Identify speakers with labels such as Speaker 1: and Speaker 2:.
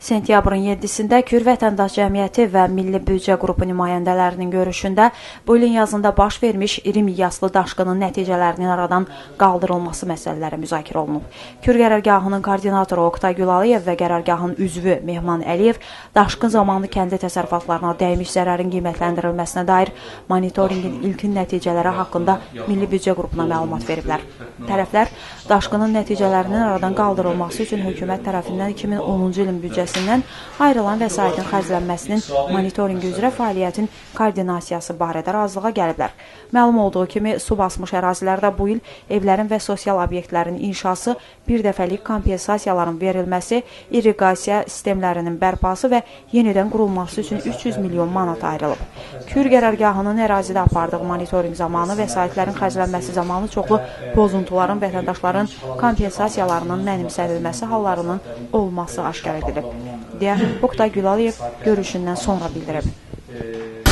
Speaker 1: Sentyabrın 7-sində Kür Vətəndaş Cəmiyyəti və Milli Büdcə qrupu nümayəndələrinin görüşündə bu ilin yazında baş vermiş iri miqyaslı daşqının nəticələrinin aradan qaldırılması məsələləri müzakirə olunub. Kür qərargahının koordinatoru Oktay Gülaliyev və qərargahın üzvü Mehman Əliyev daşqın zamanı kəndi təsərrüfatlarına dəymiş zərərin qiymətləndirilməsinə dair monitorinqin ilkin nəticələri haqqında Milli Büdcə qrupuna məlumat veriblər. Tərəflər daşqının nəticələrinin aradan qaldırılması üçün hökumət tərəfindən 2010-cu ilin büdcəsi büdcəsindən ayrılan vəsaitin xərclənməsinin monitorinqi üzrə fəaliyyətin koordinasiyası barədə razılığa gəliblər. Məlum olduğu kimi, su basmış ərazilərdə bu il evlərin və sosial obyektlərin inşası, bir dəfəlik kompensasiyaların verilməsi, irriqasiya sistemlərinin bərpası və yenidən qurulması üçün 300 milyon manat ayrılıb. Kür qərargahının ərazidə apardığı monitorinq zamanı vəsaitlərin xərclənməsi zamanı çoxlu pozuntuların vətəndaşların kompensasiyalarının mənimsənilməsi hallarının olması aşkar edilib deyə Oktay Gülaliyev görüşündən sonra bildirib.